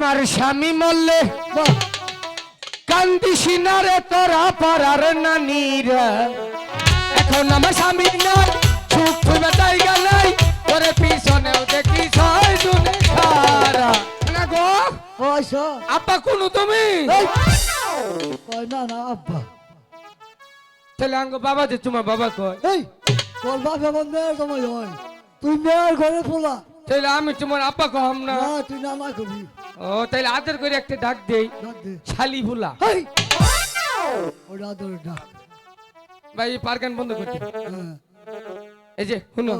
আমার স্বামী মল্লে কান্দি কান্দিস না রে তোরা পারার নানিরা। এখন আমার স্বামী নয় সুখ খুঁজে জায়গা নাই তোরে পিছনেও দেখি ছয় জনে খারা না গো পয়সা আপা কোন তুমি? কয় না না আব্বা। তাহলে আঙ্গ বাবা যে তোমার বাবা কয়? এই তোর আমার মেয়ের সময় হয়। তুই মেয়ের ঘরে ফোলা। তাহলে আমি তোমার আপা কহম না? না তুই না না কবি। ও তাহলে আদর করে একটা ডাক দেই। শালি ভুলা। ওটা আদর ডাক। ভাই পারগান বন্ধ করতে হ্যাঁ। এই যে শুনো।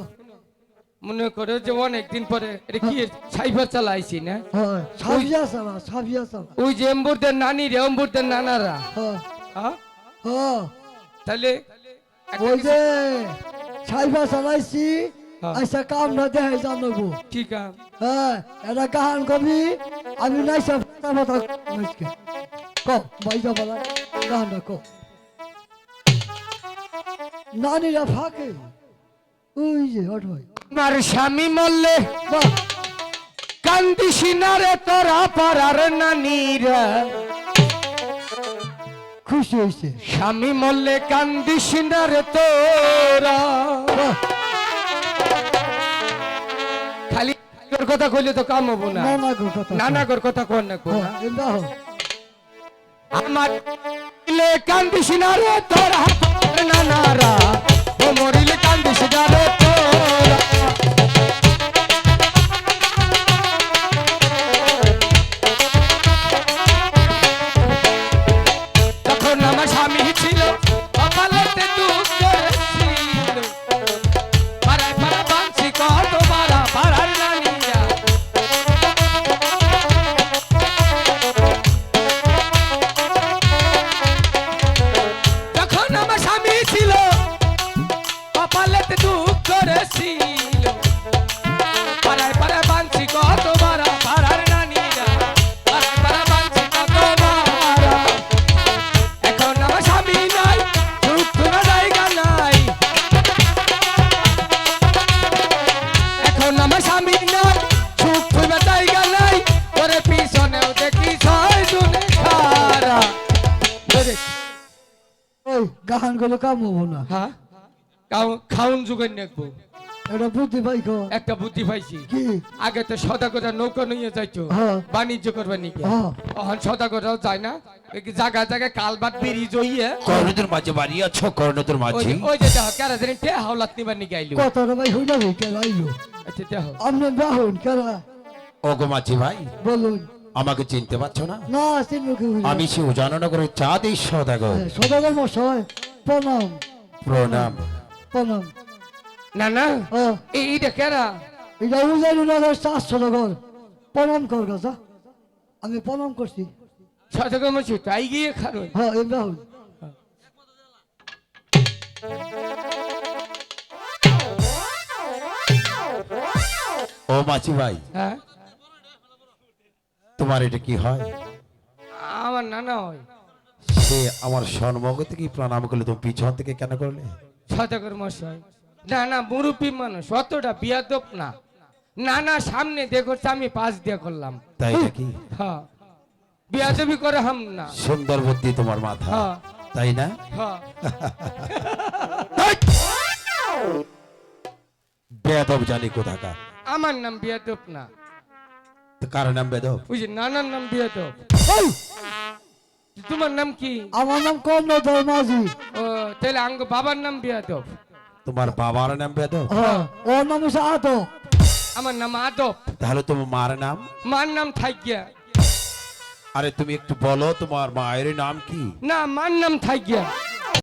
মনে করো যে অনেক দিন পরে এটা কি সাইবার চালাইছি না? হ্যাঁ ওই যে এম্বুরদের নানি রে এম্বুরদের নানারা। হ্যাঁ। হ্যাঁ? হ্যাঁ তাহলে ওই যে সাইবা চালাইছি হ্যাঁ। আচ্ছা কাম না দেখে জানব। ঠিক আছে হ্যাঁ এটা গান কবি আমি নাই সব কথা ক বাইজা বলা গানটা ক। নানিরা ফাঁকে। ওই যে হট ভাই। আমার স্বামী মল্লে বাহ। কান্দিস না রে তোরা পারার নানিরা। খুশি হয়েছে। স্বামী মল্লে কান্দিস না রে তোরা খালি তোর কথা কইলে তো কাম হব না। না না গো কথা নানা কর কথা কর না কর হ্যাঁ আমার কান্দিস না রে তোরা নানারা গানগুলো কাম হব না হ্যাঁ? খাউন যুগের নেকবো। এটা বুদ্ধি ভাই একটা বুদ্ধি পাইছি। কি? আগে তো সদা করে নৌকা নিয়ে যাইতো হ্যাঁ। বাণিজ্য করবে নাকি? হ্যাঁ। এখন সদা করেও যায় না। ওই কি জায়গায় কালবাট ব্রিজ হইয়ে কর্ণদের মাঝে বাড়ি আছো কর্ণদের মাঝে। ওই যে দেখো কেরা জানি টে হাওলাত নিবার নিকে আইলো। কথাটা ভাই হইলা ভাই কেন আইলো? আচ্ছা দেখো। আপনি বাহুন ওগো মাঝি ভাই বলুন। আমাকে চিনতে পারছ না? না চিনব কি আমি সে উজাননগরের চাঁদ এই সদাগর। হ্যাঁ, সদাগর মশাই প্রণাম। প্রণাম। প্রণাম। না না। হ্যাঁ। এইটা কেরা? এটা উজাইল নগর। চার প্রণাম কর গাছা আমি প্রণাম করছি। সদাগর মাসি তাই গিয়ে খারো হ্যাঁ এই বাহুন ও মাঝি ভাই হ্যাঁ? তোমার এটা কি হয়? আমার নানা হয়। সে আমার সন্মুখ থেকে প্রণাম করলে তুমি পিছন থেকে কেন করলে? সদাগর মশাই না না মুরুব্বী মানুষ অতটা বিয়াদব না। না না সামনে দেখো আমি পাশ দিয়ে করলাম। তাই নাকি? হ্যাঁ। বিয়াদবি করে হাম না। সুন্দর বুদ্ধি তোমার মাথা। হ্যাঁ। তাই না? হ্যাঁ। বেদব জানি কোথাকার। আমার নাম বিয়াদব না। তো কার নাম বেদব ওই যে নানার নাম বিয়াদব। এই, তোমার নাম কি? আমার নাম কর্ণধর মাঝি। ও তাহলে আঙ্গ বাবার নাম বিয়াদব। তোমার বাবার নাম বেদব ও ওর নাম আমার নাম আদব। তাহলে তোমার মার নাম? মার নাম থাইগিয়া। আরে তুমি একটু বলো তোমার মায়ের নাম কি? না মার নাম থাইগিয়া।